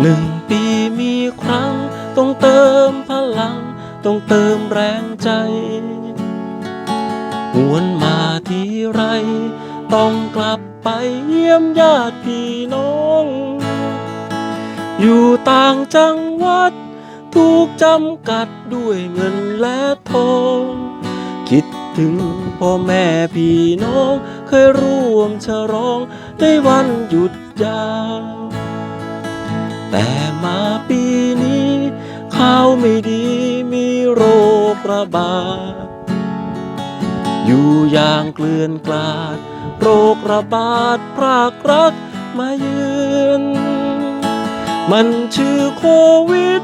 หนึ่งปีมีครั้ง ต้องเติมพลัง ต้องเติมแรงใจหวนมาทีไร ต้องกลับไปเยี่ยมญาติพี่น้อง อยู่ต่างจังหวัด ถูกจำกัดด้วยเงินและทอง คิดถึงพ่อแม่พี่น้อง เคยร่วมฉลองในวันหยุดยาว แต่มาปีนี้ข่าวไม่ดีมีโรคระบาด อยู่อย่างเกลื่อนกลาด โรคระบาดพรากรักมาเยือนมันชื่อโควิด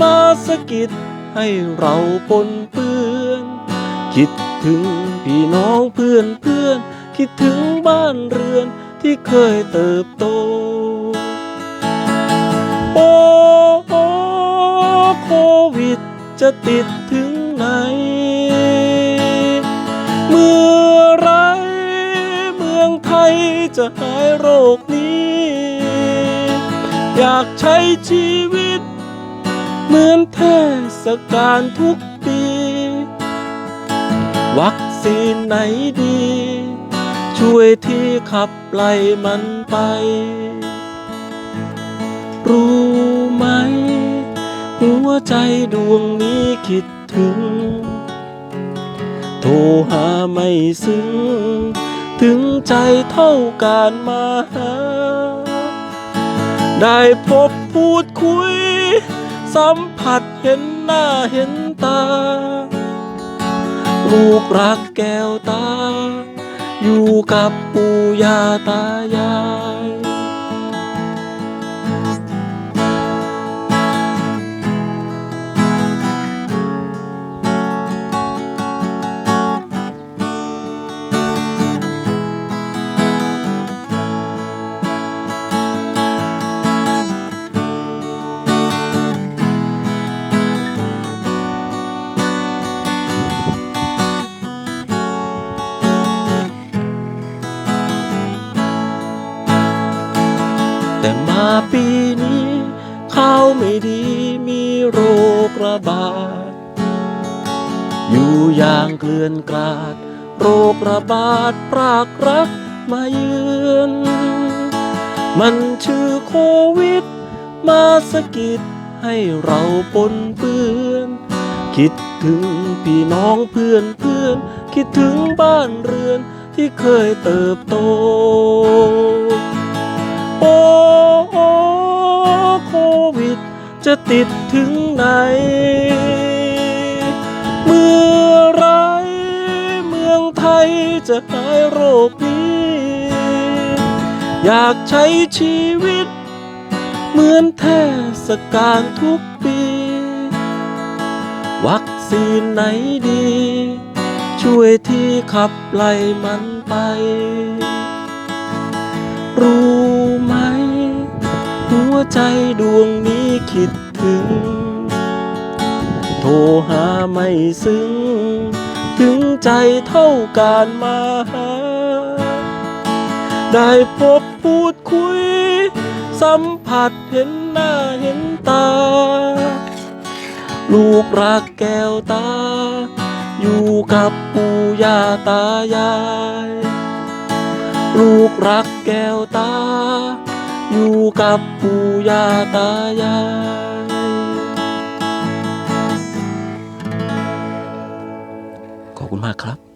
มาสะกิดให้เราปนเปื้อน คิดถึงพี่น้องเพื่อนเพื่อน คิดถึงบ้านเรือนที่เคยเติบโต จะติดถึงไหน เมื่อไรเมืองไทยจะหายโรคนี้ อยากใช้ชีวิต เหมือนเทศกาลทุกปี วัคซีนไหนดี ช่วยที่ขับไล่มันไป รู้ วใจดวงนี้คิดถึง โทรหาไม่ซึ้ง ถึงใจเท่าการมาหา ได้พบพูดคุย สัมผัสเห็นหน้าเห็นตา ลูกรักแก้วตา อยู่กับปู่ย่าตายาย ปีนี้ เข้าไม่ดีมีโรคระบาด อยู่อย่างเกลื่อนกลาด โรคระบาดปรากรักมาเยือนมันชื่อโควิด มาสะกิดให้เราปนเปื้อน คิดถึงพี่น้องเพื่อนเพื่อน คิดถึงบ้านเรือนที่เคยเติบโต โอ้ จะติดถึงไหน เมื่อไรเมืองไทยจะหายโรคนี้ อยากใช้ชีวิต เหมือนเทศกาลทุกปี วัคซีนไหนดี ช่วยที่ขับไล่มันไป ใจดวงนี้คิดถึง โทรหาไม่ซึ้ง ถึงใจเท่าการมาหา ได้พบพูดคุย สัมผัสเห็นหน้าเห็นตา ลูกรักแก้วตา อยู่กับปู่ย่าตายาย ลูกรักแก้วตา อยู่กับปู่ย่าตายาย ขอบคุณมากครับ